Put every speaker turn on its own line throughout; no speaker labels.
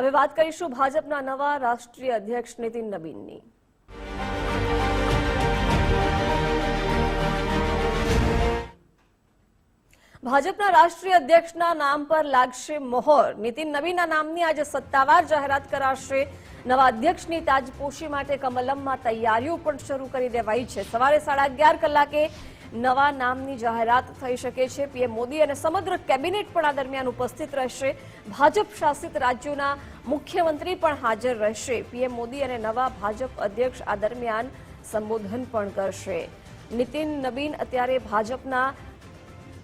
હવે વાત કરીશું ભાજપના નવા રાષ્ટ્રીય અધ્યક્ષ નીતિન નબીનની ભાજપના રાષ્ટ્રીય અધ્યક્ષના નામ પર લાગશે મોહર. નીતિન નવીના નામની આજે સત્તાવાર જાહેરાત કરાશે. નવા અધ્યક્ષની તાજપોશી માટે કમલમમાં તૈયારીઓ પણ શરૂ કરી દેવાઈ છે. સવારે સાડા અગિયાર કલાકે નવા નામની જાહેરાત થઈ શકે છે. પીએમ મોદી અને સમગ્ર કેબિનેટ પણ આ દરમિયાન ઉપસ્થિત રહેશે. ભાજપ શાસિત રાજ્યોના મુખ્યમંત્રી પણ હાજર રહેશે. પીએમ મોદી અને નવા ભાજપ અધ્યક્ષ આ દરમિયાન સંબોધન પણ કરશે. નીતિન નબીન અત્યારે ભાજપના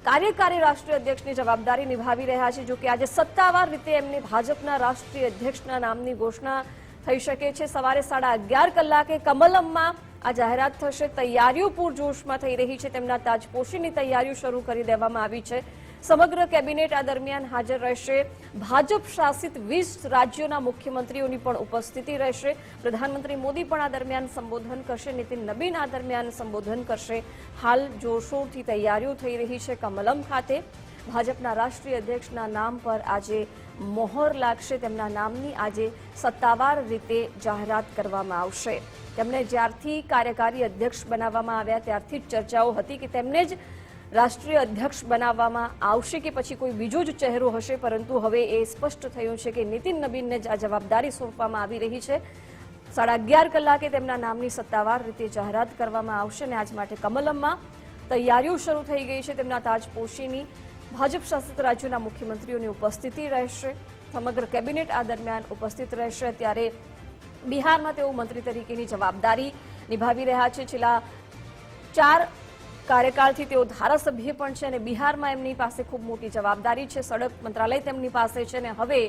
કાર્યકારી રાષ્ટ્રીય અધ્યક્ષની જવાબદારી નિભાવી રહ્યા છે. જો કે આજે સત્તાવાર રીતે એમને ભાજપના રાષ્ટ્રીય અધ્યક્ષના નામની ઘોષણા થઈ શકે છે. સવારે સાડા અગિયાર કલાકે કમલમમાં આ જાહેરાત થશે. તૈયારીઓ પૂરજોશમાં થઈ રહી છે. તેમના તાજપોશીની તૈયારીઓ શરૂ કરી દેવામાં આવી છે. સમગ્ર કેબિનેટ આ દરમિયાન હાજર રહેશે. ભાજપ શાસિત વીસ રાજ્યોના મુખ્યમંત્રીઓની પણ ઉપસ્થિતિ રહેશે. પ્રધાનમંત્રી મોદી પણ આ દરમિયાન સંબોધન કરશે. નીતિન નબીન આ દરમિયાન સંબોધન કરશે. હાલ જોરશોરથી તૈયારીઓ થઈ રહી છે કમલમ ખાતે. ભાજપના રાષ્ટ્રીય અધ્યક્ષના નામ પર આજે મોહર લાગશે. તેમના નામની આજે સત્તાવાર રીતે જાહેરાત કરવામાં આવશે. તેમને જ્યારથી કાર્યકારી અધ્યક્ષ બનાવવામાં આવ્યા, ત્યારથી જ ચર્ચાઓ હતી કે તેમને જ રાષ્ટ્રીય અધ્યક્ષ બનાવવામાં આવશે કે પછી કોઈ બીજો જ ચહેરો હશે. પરંતુ હવે એ સ્પષ્ટ થયું છે કે નીતિન નબીનને જ આ જવાબદારી સોંપવામાં આવી રહી છે. સાડા અગિયાર કલાકે તેમના નામની સત્તાવાર રીતે જાહેરાત કરવામાં આવશે અને આજ માટે કમલમમાં તૈયારીઓ શરૂ થઈ ગઈ છે. તેમના તાજપોશીની ભાજપ શાસિત રાજ્યોના મુખ્યમંત્રીઓની ઉપસ્થિતિ રહેશે. સમગ્ર કેબિનેટ આ દરમિયાન ઉપસ્થિત રહેશે. ત્યારે બિહારમાં તેઓ મંત્રી તરીકેની જવાબદારી નિભાવી રહ્યા છે. છેલ્લા ચાર કાર્યકાળથી તેઓ ધારાસભ્ય પણ છે અને બિહારમાં એમની પાસે ખૂબ મોટી જવાબદારી છે. સડક મંત્રાલય તેમની પાસે છે અને હવે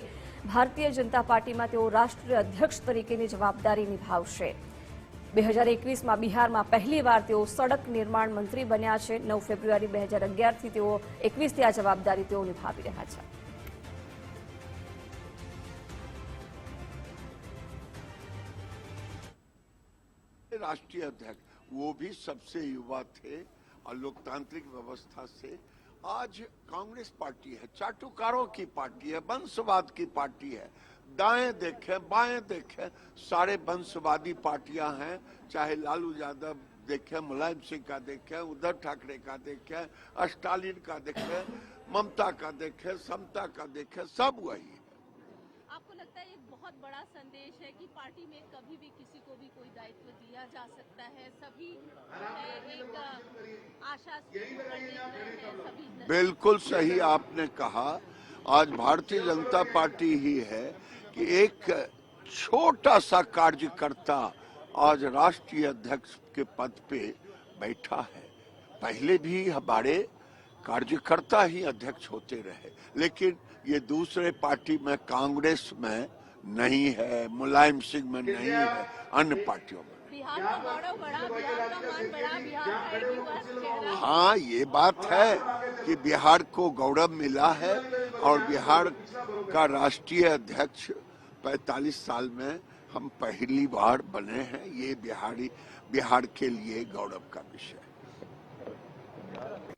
ભારતીય જનતા પાર્ટીમાં તેઓ રાષ્ટ્રીય અધ્યક્ષ તરીકેની જવાબદારી નિભાવશે. બે હજાર એકવીસમાં બિહારમાં પહેલીવાર તેઓ સડક નિર્માણ મંત્રી બન્યા છે નવ ફેબ્રુઆરી બે હજાર અગિયારથી તેઓ એકવીસથી આ જવાબદારી તેઓ નિભાવી રહ્યા છે
राष्ट्रीय अध्यक्ष वो भी सबसे युवा थे और लोकतांत्रिक व्यवस्था से आज कांग्रेस पार्टी है चाटुकारों की पार्टी है वंशवाद की पार्टी है दाएँ देखे बाएँ देखे। सारे वंशवादी पार्टियाँ हैं चाहे लालू यादव देखे मुलायम सिंह का देखे उद्धव ठाकरे का देखे स्टालिन का देखे ममता का देखे समता का देखे सब वही है।
आपको लगता है ये बहुत बड़ा संदेश है कि पार्टी में कभी भी किसी को भी कोई दायित्व दिया जा सकता है? सभी एक आशा सभी
बिल्कुल सही आपने कहा। आज भारतीय जनता पार्टी ही है कि एक छोटा सा कार्यकर्ता आज राष्ट्रीय अध्यक्ष के पद पे बैठा है। पहले भी हमारे कार्यकर्ता ही अध्यक्ष होते रहे लेकिन ये दूसरे पार्टी में कांग्रेस में नहीं है मुलायम सिंह में नहीं है अन्य पार्टियों में हाँ ये बात है कि बिहार को गौरव मिला है और बिहार का राष्ट्रीय अध्यक्ष 45 साल में हम पहली बार बने हैं ये बिहारी बिहार के लिए गौरव का विषय है